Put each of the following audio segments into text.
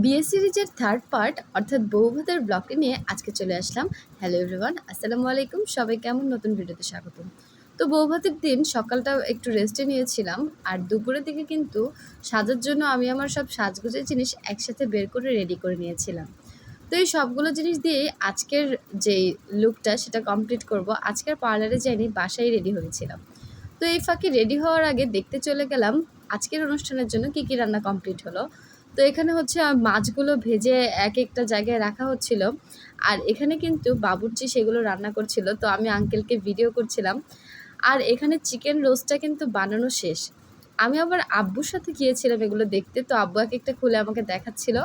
বিয়ে সিরিজের third part অর্থাৎ বউভাতের ব্লগটি নিয়ে আজকে চলে আসলাম। হ্যালো এভরিওয়ান আসসালামু আলাইকুম। সবাই কেমন? নতুন ভিডিওতে স্বাগতম। তো বউভাতের দিন সকালটা একটু রেস্টে নিয়েছিলাম, আর দুপুরের দিকে কিন্তু সাজার জন্য আমি আমার সব সাজগোজের জিনিস একসাথে বের করে রেডি করে নিয়েছিলাম। তো এই সবগুলো জিনিস দিয়ে আজকের যে লুকটা সেটা কমপ্লিট করব। আজকের পার্লারে যাইনি বাসায় রেডি হয়েছিলাম। তো এই ফাঁকে রেডি হওয়ার আগে দেখতে চলে গেলাম, আজকের অনুষ্ঠানের জন্য কি কি রান্না কমপ্লিট হলো। তো এখানে হচ্ছে মাছগুলো ভেজে এক একটা জায়গায় রাখা হচ্ছিল। আর এখানে কিন্তু বাবুর্চি সেগুলো রান্না করছিল, তো আমি আঙ্কেলকে ভিডিও করছিলাম। আর এখানে চিকেন রোস্টটা কিন্তু বানানো শেষ। আমি আবার আব্বুর সাথে গিয়েছিলাম এগুলো দেখতে, তো আব্বু এক একটা খুলে আমাকে দেখাচ্ছিল।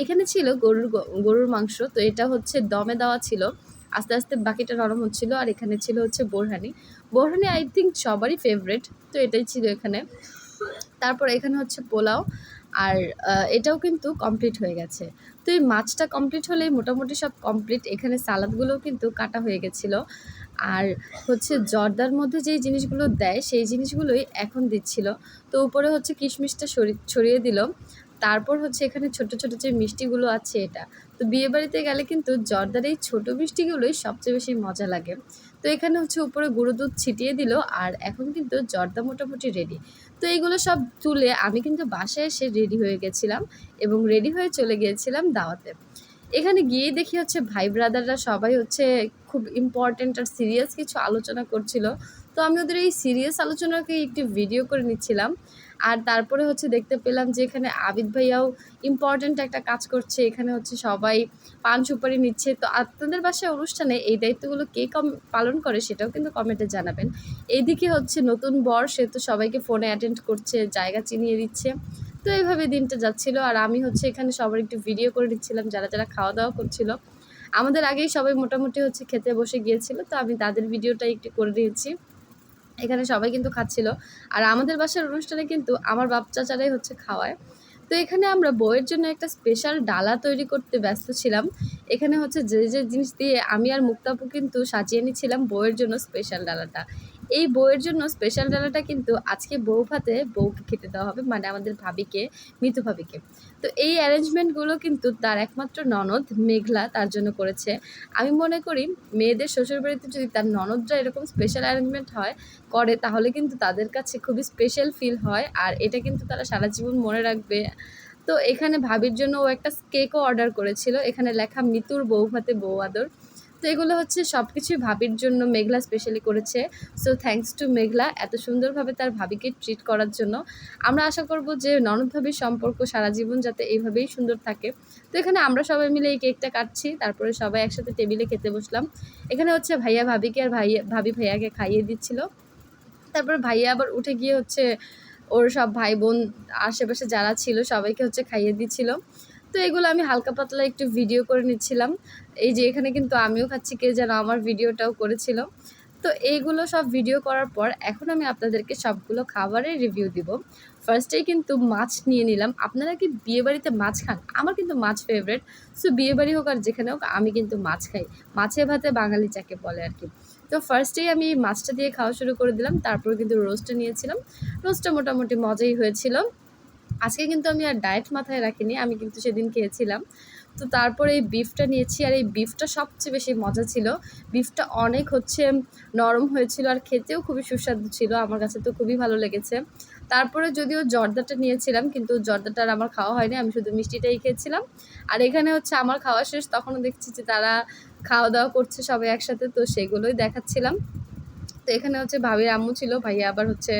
এখানে ছিল গরুর গরুর মাংস, তো এটা হচ্ছে দমে দেওয়া ছিল। আস্তে আস্তে বাকিটা নরম হচ্ছিল, আর এখানে ছিল হচ্ছে বোরহানি। বোরহানি আই থিঙ্ক সবারই ফেভারেট তো এটাই ছিল এখানে। তারপর এখানে হচ্ছে পোলাও। আর এটাও কিন্তু কমপ্লিট হয়ে গেছে। তো এই মাছটা কমপ্লিট হলেই মোটামুটি সব কমপ্লিট এখানে সালাদগুলোও কিন্তু কাটা হয়ে গেছিল। আর হচ্ছে জর্দার মধ্যে যেই জিনিসগুলো দেয়, সেই জিনিসগুলোই এখন দিচ্ছিল। তো উপরে হচ্ছে কিশমিশটা ছড়িয়ে দিল। তারপর হচ্ছে এখানে ছোট ছোট যে মিষ্টিগুলো আছে এটা। তো বিয়ে বাড়িতে গেলে কিন্তু জর্দার এই ছোটো মিষ্টিগুলোই সবচেয়ে বেশি মজা লাগে। তো এখানে হচ্ছে উপরে গুঁড়ো দুধ ছিটিয়ে দিল আর এখন কিন্তু জর্দা মোটামুটি রেডি তো এইগুলো সব তুলে আমি কিন্তু বাসায় এসে রেডি হয়ে গেছিলাম এবং রেডি হয়ে চলে গিয়েছিলাম দাওয়াতে। এখানে গিয়ে দেখি হচ্ছে ভাই ব্রাদাররা সবাই হচ্ছে খুব ইম্পর্টেন্ট আর সিরিয়াস কিছু আলোচনা করছিল। তো আমি ওদের এই সিরিয়াস আলোচনাকে একটি ভিডিও করে নিচ্ছিলাম। আর তারপরে হচ্ছে দেখতে পেলাম যে এখানে আবিদ ভাইয়াও ইম্পর্টেন্ট একটা কাজ করছে। এখানে হচ্ছে সবাই পান সুপারি নিচ্ছে। তো আপনাদের বাসায় অনুষ্ঠানে এই দায়িত্বগুলো কে কম পালন করে সেটাও কিন্তু কমেন্টে জানাবেন। এইদিকে হচ্ছে নতুন বর, সে তো সবাইকে ফোনে অ্যাটেন্ড করছে, জায়গা চিনিয়ে দিচ্ছে। তো এইভাবে দিনটা যাচ্ছিল। আর আমি হচ্ছে এখানে সবার একটু ভিডিও করে দিচ্ছিলাম যারা যারা খাওয়া দাওয়া করছিল। আমাদের আগেই সবাই মোটামুটি হচ্ছে খেতে বসে গিয়েছিল, তো আমি তাদের ভিডিওটা একটু করে দিয়েছি। এখানে সবাই কিন্তু খাচ্ছিল। আর আমাদের বাসার অনুষ্ঠানে কিন্তু আমার বাপ চাচারাই হচ্ছে খাওয়ায়। তো এখানে আমরা বইয়ের জন্য একটা স্পেশাল ডালা তৈরি করতে ব্যস্ত ছিলাম। এখানে হচ্ছে যে যে জিনিস দিয়ে আমি আর মুক্তাপু কিন্তু সাজিয়ে নিচ্ছিলাম বইয়ের জন্য স্পেশাল ডালাটা। এই বউয়ের জন্য স্পেশাল ডালাটা কিন্তু আজকে বউ ভাতে বউকে খেতে দেওয়া হবে মানে আমাদের ভাবিকে, মিতু ভাবিকে। তো এই অ্যারেঞ্জমেন্টগুলো কিন্তু তার একমাত্র ননদ মেঘলা তার জন্য করেছে। আমি মনে করি মেয়েদের শ্বশুরবাড়িতে যদি তার ননদরা এরকম স্পেশাল অ্যারেঞ্জমেন্ট হয়, করে, তাহলে কিন্তু তাদের কাছে খুবই স্পেশাল ফিল হয়, আর এটা কিন্তু তারা সারা জীবন মনে রাখবে। তো এখানে ভাবির জন্য ও একটা কেকও অর্ডার করেছিল, এখানে লেখা মিতুর বউ ভাতে বউ আদর। তো এগুলো হচ্ছে সব কিছুই ভাবির জন্য মেঘলা স্পেশালি করেছে। সো থ্যাঙ্কস টু মেঘলা এত সুন্দরভাবে তার ভাবিকে ট্রিট করার জন্য। আমরা আশা করব যে ননদ ভাবির সম্পর্ক সারা জীবন যাতে এইভাবেই সুন্দর থাকে। তো এখানে আমরা সবাই মিলে এই কেকটা কাটছি, তারপরে সবাই একসাথে টেবিলে খেতে বসলাম। এখানে হচ্ছে ভাইয়া ভাবিকে আর ভাইয়া, ভাবি ভাইয়াকে খাইয়ে দিচ্ছিল। তারপর ভাইয়া আবার উঠে গিয়ে হচ্ছে ওর সব ভাই বোন আশেপাশে যারা ছিল সবাইকে হচ্ছে খাইয়ে দিচ্ছিল। তো এগুলো আমি হালকা পাতলা একটু ভিডিও করে নিচ্ছিলাম। এই যে এখানে কিন্তু আমিও খাচ্ছি, কে যেন আমার ভিডিওটাও করেছিল। তো এইগুলো সব ভিডিও করার পর এখন আমি আপনাদেরকে সবগুলো খাবারের রিভিউ দিব। ফার্স্টেই কিন্তু মাছ নিয়ে নিলাম। আপনারা কি বিয়েবাড়িতে মাছ খান? আমার কিন্তু মাছ ফেভারেট সো বিয়েবাড়ি হোক আর যেখানে হোক, আমি কিন্তু মাছ খাই। মাছে ভাতে বাঙালি চাকে বলে আর কি। তো ফার্স্টেই আমি মাছটা দিয়ে খাওয়া শুরু করে দিলাম। তারপর কিন্তু রোস্টটা নিয়েছিলাম। রোস্টটা মোটামুটি মজাই হয়েছিল। আজকে কিন্তু আমি আর ডায়েট মাথায় রাখিনি, আমি কিন্তু সেদিন খেয়েছিলাম। তো তারপরে এই বিফটা নিয়েছি, আর এই বিফটা সবচেয়ে বেশি মজা ছিল। বিফটা অনেক হচ্ছে নরম হয়েছিল আর খেতেও খুবই সুস্বাদু ছিল, আমার কাছে তো খুবই ভালো লেগেছে। তারপরে যদিও জর্দাটা নিয়েছিলাম, কিন্তু জর্দাটা আর আমার খাওয়া হয়নি, আমি শুধু মিষ্টিটাই খেয়েছিলাম। আর এখানে হচ্ছে আমার খাওয়া শেষ, তখনও দেখছি যে তারা খাওয়া দাওয়া করছে সবাই একসাথে, তো সেগুলোই দেখাচ্ছিলাম। তো এখানে হচ্ছে ভাবির আম্মু ছিল, ভাইয়া আবার হচ্ছে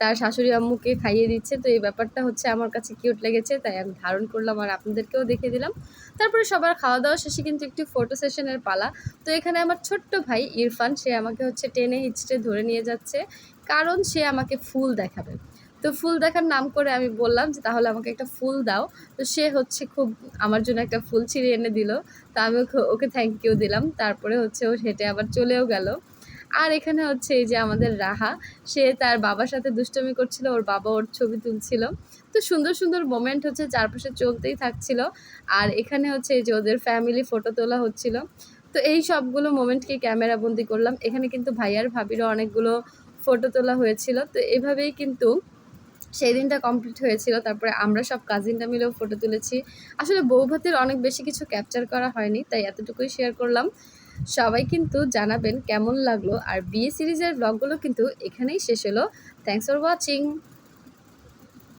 তার শাশুড়ি আম্মুকে খাইয়ে দিচ্ছে। তো এই ব্যাপারটা হচ্ছে আমার কাছে কিউট লেগেছে, তাই আমি ধারণ করলাম আর আপনাদেরকেও দেখিয়ে দিলাম। তারপরে সবার খাওয়া দাওয়া শেষে কিন্তু একটি ফটো সেশনের পালা। তো এখানে আমার ছোট্ট ভাই ইরফান, সে আমাকে হচ্ছে টেনে হিচড়ে ধরে নিয়ে যাচ্ছে, কারণ সে আমাকে ফুল দেখাবে। তো ফুল দেখার নাম করে আমি বললাম যে, তাহলে আমাকে একটা ফুল দাও। তো সে হচ্ছে খুব আমার জন্য একটা ফুল ছিঁড়ে এনে দিল। তো আমি ওকে থ্যাংক ইউ দিলাম। তারপরে হচ্ছে ও হেঁটে আবার চলেও গেল। আর এখানে হচ্ছে এই যে আমাদের রাহা, সে তার বাবার সাথে দুষ্টমি করছিল, ওর বাবা ওর ছবি তুলছিল। তো সুন্দর সুন্দর মোমেন্ট হচ্ছে চারপাশে চলতেই থাকছিল। আর এখানে হচ্ছে এই যে ওদের ফ্যামিলি ফটো তোলা হচ্ছিল। তো এই সবগুলো মোমেন্টকে ক্যামেরা বন্দি করলাম। এখানে কিন্তু ভাইয়ার ভাবিরও অনেকগুলো ফটো তোলা হয়েছিল। তো এভাবেই কিন্তু সেই দিনটা কমপ্লিট হয়েছিল। তারপরে আমরা সব কাজিনরা মিলেও ফটো তুলেছি। আসলে বৌভাতের অনেক বেশি কিছু ক্যাপচার করা হয়নি, তাই এতটুকুই শেয়ার করলাম। সবাই কিন্তু জানাবেন কেমন লাগল। আর বিয়ে সিরিজের ব্লগগুলো কিন্তু এখানেই শেষ হলো। Thanks for watching